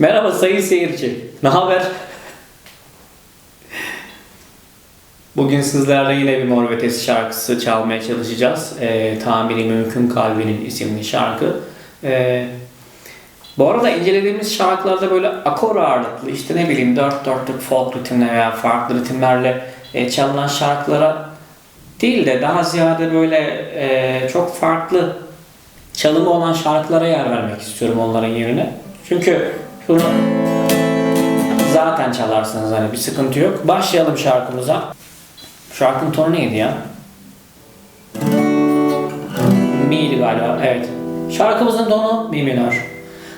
Merhaba sayın seyirci. Ne haber? Bugün sizlerle yine bir Mor Ötesi şarkısı çalmaya çalışacağız. Ee, Tamiri Mümkün Kalbinin isimli şarkı. Ee, bu arada incelediğimiz şarkılarda böyle akor ağırlıklı işte ne bileyim dört dörtlük folk ritimle veya farklı ritimlerle e, çalınan şarkılara değil de daha ziyade böyle e, çok farklı çalımı olan şarkılara yer vermek istiyorum onların yerine. Çünkü şunu zaten çalarsınız hani bir sıkıntı yok. Başlayalım şarkımıza. Şarkının tonu neydi ya? Mi'ydi galiba. Evet. Şarkımızın tonu Mi minör.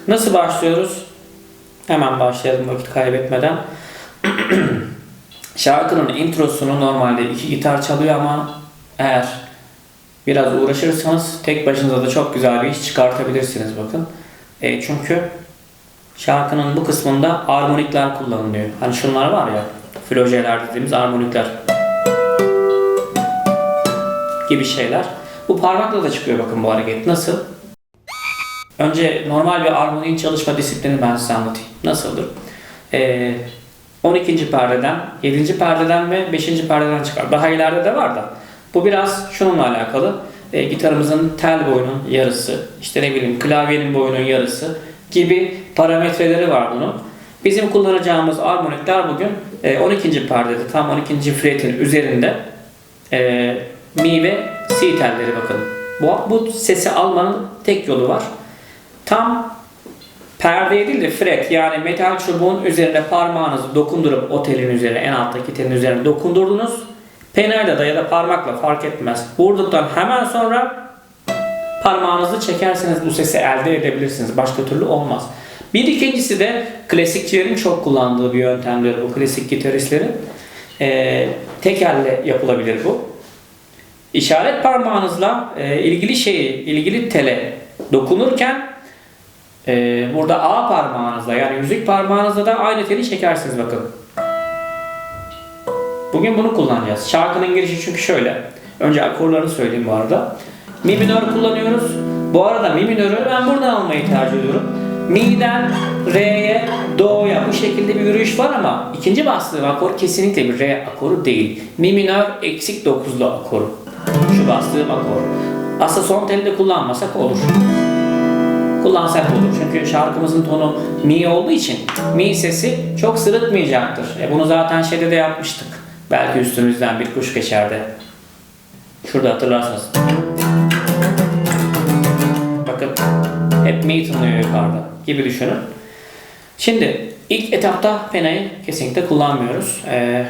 Nasıl başlıyoruz? Hemen başlayalım vakit kaybetmeden. Şarkının introsunu normalde iki gitar çalıyor ama eğer biraz uğraşırsanız tek başınıza da çok güzel bir iş çıkartabilirsiniz bakın. E, çünkü şarkının bu kısmında armonikler kullanılıyor. Hani şunlar var ya, flojeler dediğimiz armonikler gibi şeyler. Bu parmakla da çıkıyor bakın bu hareket. Nasıl? Önce normal bir armoniğin çalışma disiplini ben size anlatayım. Nasıldır? Ee, 12. perdeden, 7. perdeden ve 5. perdeden çıkar. Daha ileride de var da. Bu biraz şununla alakalı. Ee, gitarımızın tel boyunun yarısı, işte ne bileyim klavyenin boyunun yarısı gibi parametreleri var bunun. Bizim kullanacağımız armonikler bugün e, 12. perdede, tam 12. fretin üzerinde e, mi ve si telleri bakın. Bu, bu sesi almanın tek yolu var. Tam perdeye değil de fret yani metal çubuğun üzerine parmağınızı dokundurup o telin üzerine en alttaki telin üzerine dokundurdunuz. Penayla da ya da parmakla fark etmez. Vurduktan hemen sonra parmağınızı çekerseniz bu sesi elde edebilirsiniz. Başka türlü olmaz. Bir ikincisi de klasikçilerin çok kullandığı bir yöntemdir bu klasik gitaristlerin. Ee, tek elle yapılabilir bu. İşaret parmağınızla e, ilgili şeyi, ilgili tele dokunurken e, burada A parmağınızla yani yüzük parmağınızla da aynı teli çekersiniz bakın. Bugün bunu kullanacağız. Şarkının girişi çünkü şöyle. Önce akorlarını söyleyeyim bu arada. Mi minör kullanıyoruz. Bu arada mi minörü ben buradan almayı tercih ediyorum. Mi'den Re'ye, Do'ya bu şekilde bir yürüyüş var ama ikinci bastığım akor kesinlikle bir Re akoru değil. Mi minör eksik dokuzlu akoru. Şu bastığım akor. Aslında son teli de kullanmasak olur. Kullansak olur. Çünkü şarkımızın tonu mi olduğu için mi sesi çok sırıtmayacaktır. E bunu zaten şeyde de yapmıştık. Belki üstümüzden bir kuş geçerdi. Şurada hatırlarsınız. Hep mi tınlıyor yukarıda gibi düşünün. Şimdi ilk etapta penayı kesinlikle kullanmıyoruz. Ee,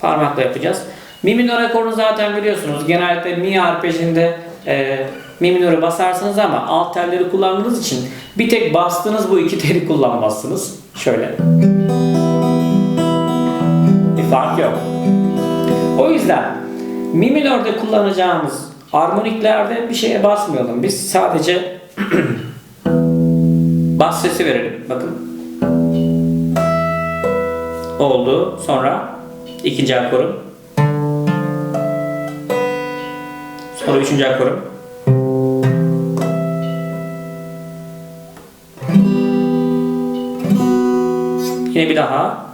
parmakla yapacağız. Mi minör akorunu zaten biliyorsunuz. Genellikle mi arpejinde e, mi minörü basarsınız ama alt telleri kullandığınız için bir tek bastığınız bu iki teli kullanmazsınız. Şöyle. Bir fark yok. O yüzden mi minörde kullanacağımız armoniklerde bir şeye basmayalım. Biz sadece bas sesi verelim. Bakın. Oldu. Sonra ikinci akorum. Sonra üçüncü akorum. Yine bir daha.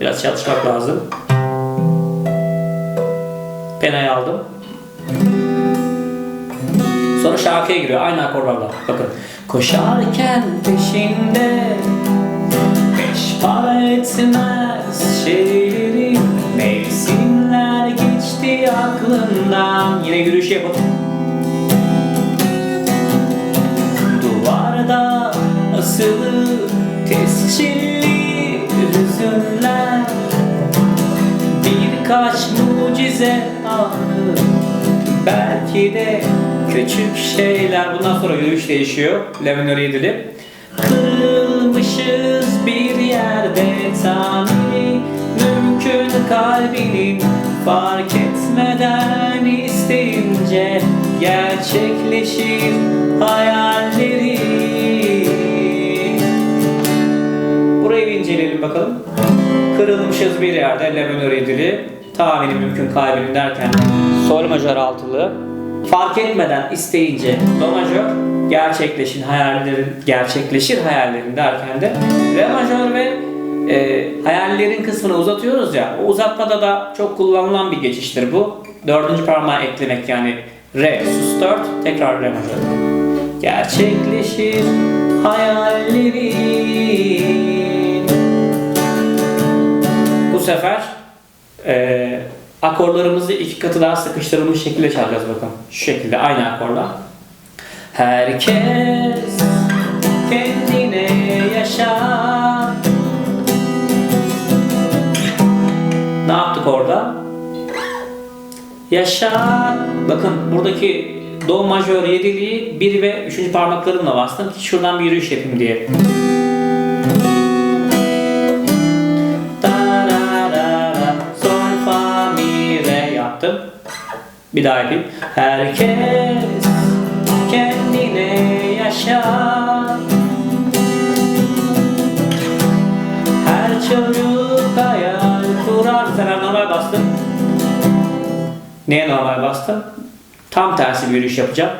Biraz çalışmak lazım. Penayı aldım. Sonra şarkıya giriyor aynı akorlarla. Bakın. Koşarken peşinde Beş para etmez şeylerin Mevsimler geçti aklımdan Yine yürüyüş yapalım Duvarda asılı tescilli hüzünler Birkaç mucize anı Belki de küçük şeyler. Bundan sonra yürüyüş değişiyor. La minör yedili. Kırılmışız bir yerde. Tamiri Mümkün kalbinin fark etmeden isteyince Gerçekleşir hayalleri. Burayı bir inceleyelim bakalım. Kırılmışız bir yerde. La minör yedili. Tahmini mümkün kalbinin derken Sol majör altılı fark etmeden isteyince do majör gerçekleşin hayallerin gerçekleşir hayallerin derken de re majör ve e, hayallerin kısmını uzatıyoruz ya o uzatmada da çok kullanılan bir geçiştir bu. Dördüncü parmağı eklemek yani re sus dört tekrar re majör. Gerçekleşir hayallerin bu sefer e, akorlarımızı iki katı daha sıkıştırılmış şekilde çalacağız bakın. Şu şekilde aynı akorla. Herkes kendine yaşar. Ne yaptık orada? Yaşar. Bakın buradaki do majör yediliği 1 ve 3. parmaklarımla bastım ki şuradan bir yürüyüş yapayım diye. Bir daha yapayım. Herkes kendine yaşar. Her çocuk hayal kurar. Sefer normal bastım. Neye normal bastım? Tam tersi bir yürüyüş yapacağım.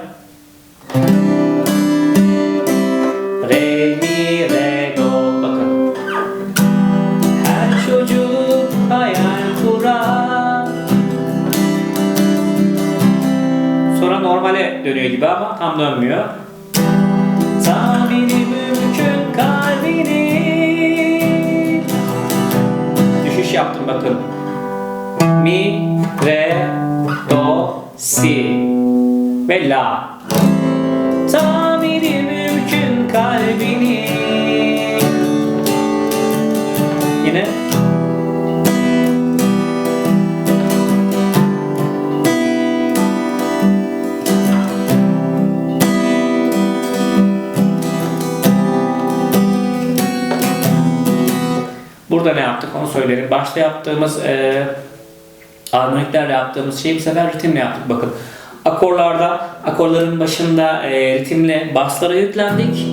Gibi ama tam dönmüyor. Tahmini mümkün kalbini Düşüş yaptım bakın. Mi, re, do, si ve la. Tahmini mümkün kalbini Yine Burada ne yaptık onu söylerim. Başta yaptığımız e, armoniklerle yaptığımız şeyi bu sefer ritimle yaptık. Bakın akorlarda, akorların başında e, ritimle baslara yüklendik.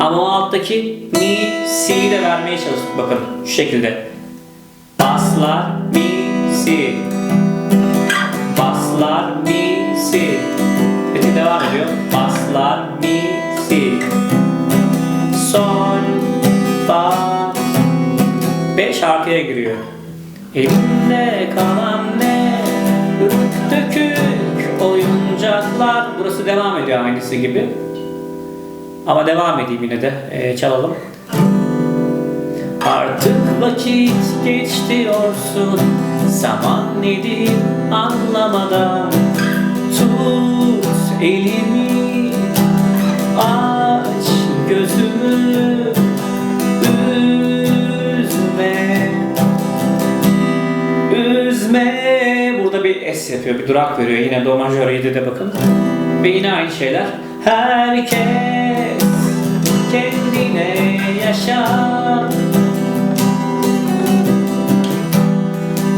Ama o alttaki mi, si'yi de vermeye çalıştık. Bakın şu şekilde. Baslar, mi, si. Baslar, mi, si. Ritim devam ediyor. Baslar, mi, si. Şarkıya giriyor. Elimde kalan ne? Ürk dökük oyuncaklar. Burası devam ediyor aynısı gibi. Ama devam edeyim yine de. Ee, çalalım. Artık vakit geç diyorsun Zaman nedir anlamadan Tut elimi Aç gözümü bir S yapıyor, bir durak veriyor. Yine Do majör 7'de bakın. Ve yine aynı şeyler. Herkes kendine yaşar.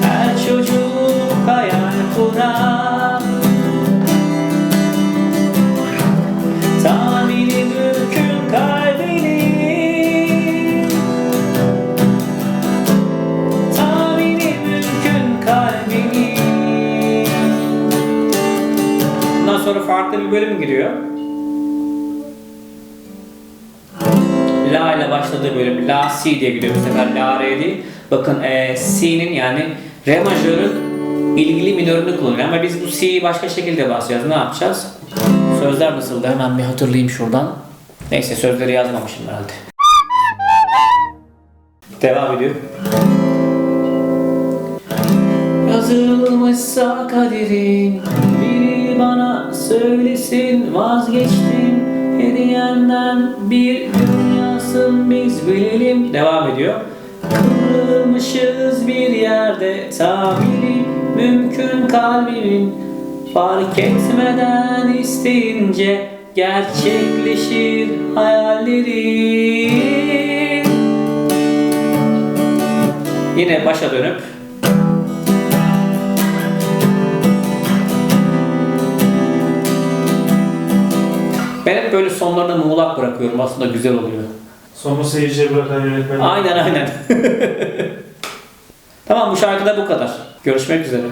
Her çocuk hayal kurar. Giriyor. La ile başladığı bölüm La Si diye gidiyor bu sefer La Re değil. Bakın e, Si'nin yani Re majörün ilgili minörünü kullanıyor ama biz bu Si'yi başka şekilde basacağız. Ne yapacağız? Sözler nasıldı? Hemen bir hatırlayayım şuradan. Neyse sözleri yazmamışım herhalde. Devam ediyor. Yazılmışsa kaderin Biri bana söylesin vazgeçtim. Hediyenden bir dünyasın biz bilelim. Devam ediyor. Kırılmışız bir yerde Tamiri mümkün kalbimin. Fark etmeden isteyince Gerçekleşir hayallerin Yine başa dönüp Ben hep böyle sonlarına muğlak bırakıyorum. Aslında güzel oluyor. Sonu seyirciye bırakan yönetmen. Aynen aynen. tamam bu şarkıda bu kadar. Görüşmek üzere.